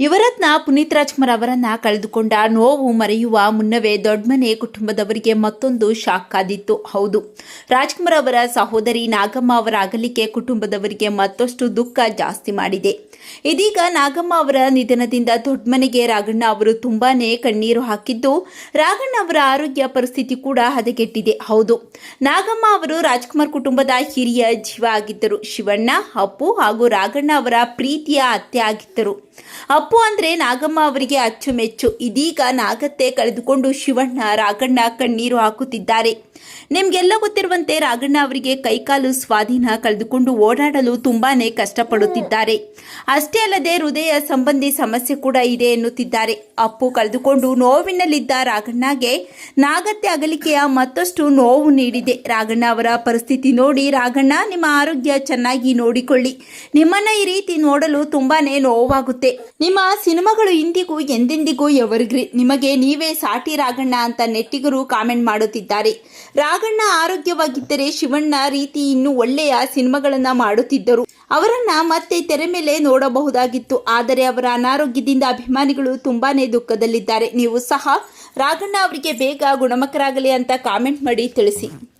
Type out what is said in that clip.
ಯುವರತ್ನ ಪುನೀತ್ ರಾಜ್ಕುಮಾರ್ ಅವರನ್ನ ಕಳೆದುಕೊಂಡ ನೋವು ಮರೆಯುವ ಮುನ್ನವೇ ದೊಡ್ಡಮನೆ ಕುಟುಂಬದವರಿಗೆ ಮತ್ತೊಂದು ಶಾಕ್ ಆದಿತ್ತು. ಹೌದು, ರಾಜ್ಕುಮಾರ್ ಅವರ ಸಹೋದರಿ ನಾಗಮ್ಮ ಅವರ ಅಗಲಿಕೆ ಕುಟುಂಬದವರಿಗೆ ಮತ್ತಷ್ಟು ದುಃಖ ಜಾಸ್ತಿ ಮಾಡಿದೆ. ಇದೀಗ ನಾಗಮ್ಮ ಅವರ ನಿಧನದಿಂದ ದೊಡ್ಡಮನೆಗೆ ರಾಘಣ್ಣ ಅವರು ತುಂಬಾನೇ ಕಣ್ಣೀರು ಹಾಕಿದ್ದು ರಾಘಣ್ಣ ಅವರ ಆರೋಗ್ಯ ಪರಿಸ್ಥಿತಿ ಕೂಡ ಹದಗೆಟ್ಟಿದೆ. ಹೌದು, ನಾಗಮ್ಮ ಅವರು ರಾಜ್ಕುಮಾರ್ ಕುಟುಂಬದ ಹಿರಿಯ ಜೀವ ಆಗಿದ್ದರು. ಶಿವಣ್ಣ, ಅಪ್ಪು ಹಾಗೂ ರಾಘಣ್ಣ ಅವರ ಪ್ರೀತಿಯ ಅತ್ತೆ ಆಗಿದ್ದರು. ಅಪ್ಪು ಅಂದರೆ ನಾಗಮ್ಮ ಅವರಿಗೆ ಅಚ್ಚುಮೆಚ್ಚು. ಇದೀಗ ನಾಗತ್ತೆ ಕಳೆದುಕೊಂಡು ಶಿವಣ್ಣ, ರಾಗಣ್ಣ ಕಣ್ಣೀರು ಹಾಕುತ್ತಿದ್ದಾರೆ. ನಿಮಗೆಲ್ಲ ಗೊತ್ತಿರುವಂತೆ ರಾಗಣ್ಣ ಅವರಿಗೆ ಕೈಕಾಲು ಸ್ವಾಧೀನ ಕಳೆದುಕೊಂಡು ಓಡಾಡಲು ತುಂಬಾನೇ ಕಷ್ಟಪಡುತ್ತಿದ್ದಾರೆ. ಅಷ್ಟೇ ಅಲ್ಲದೆ ಹೃದಯ ಸಂಬಂಧಿ ಸಮಸ್ಯೆ ಕೂಡ ಇದೆ ಎನ್ನುತ್ತಿದ್ದಾರೆ. ಅಪ್ಪು ಕಳೆದುಕೊಂಡು ನೋವಿನಲ್ಲಿದ್ದ ರಾಗಣ್ಣಗೆ ನಾಗತ್ತೆ ಅಗಲಿಕೆಯ ಮತ್ತಷ್ಟು ನೋವು ನೀಡಿದೆ. ರಾಗಣ್ಣ ಅವರ ಪರಿಸ್ಥಿತಿ ನೋಡಿ, ರಾಗಣ್ಣ ನಿಮ್ಮ ಆರೋಗ್ಯ ಚೆನ್ನಾಗಿ ನೋಡಿಕೊಳ್ಳಿ. ನಿಮ್ಮನ್ನ ಈ ರೀತಿ ನೋಡಲು ತುಂಬಾನೇ ನೋವಾಗುತ್ತೆ. ನಿಮ್ಮ ಸಿನಿಮಾಗಳು ಇಂದಿಗೂ ಎಂದೆಂದಿಗೂ ಎವರ್ಗ್ರಿ. ನಿಮಗೆ ನೀವೇ ಸಾಟಿ ರಾಘಣ್ಣ ಅಂತ ನೆಟ್ಟಿಗರು ಕಾಮೆಂಟ್ ಮಾಡುತ್ತಿದ್ದಾರೆ. ರಾಘಣ್ಣ ಆರೋಗ್ಯವಾಗಿದ್ದರೆ ಶಿವಣ್ಣ ರೀತಿ ಇನ್ನೂ ಒಳ್ಳೆಯ ಸಿನಿಮಾಗಳನ್ನ ಮಾಡುತ್ತಿದ್ದರು. ಅವರನ್ನ ಮತ್ತೆ ತೆರೆ ಮೇಲೆ ನೋಡಬಹುದಾಗಿತ್ತು. ಆದರೆ ಅವರ ಅನಾರೋಗ್ಯದಿಂದ ಅಭಿಮಾನಿಗಳು ತುಂಬಾನೇ ದುಃಖದಲ್ಲಿದ್ದಾರೆ. ನೀವು ಸಹ ರಾಘಣ್ಣ ಅವರಿಗೆ ಬೇಗ ಗುಣಮುಖರಾಗಲಿ ಅಂತ ಕಾಮೆಂಟ್ ಮಾಡಿ ತಿಳಿಸಿ.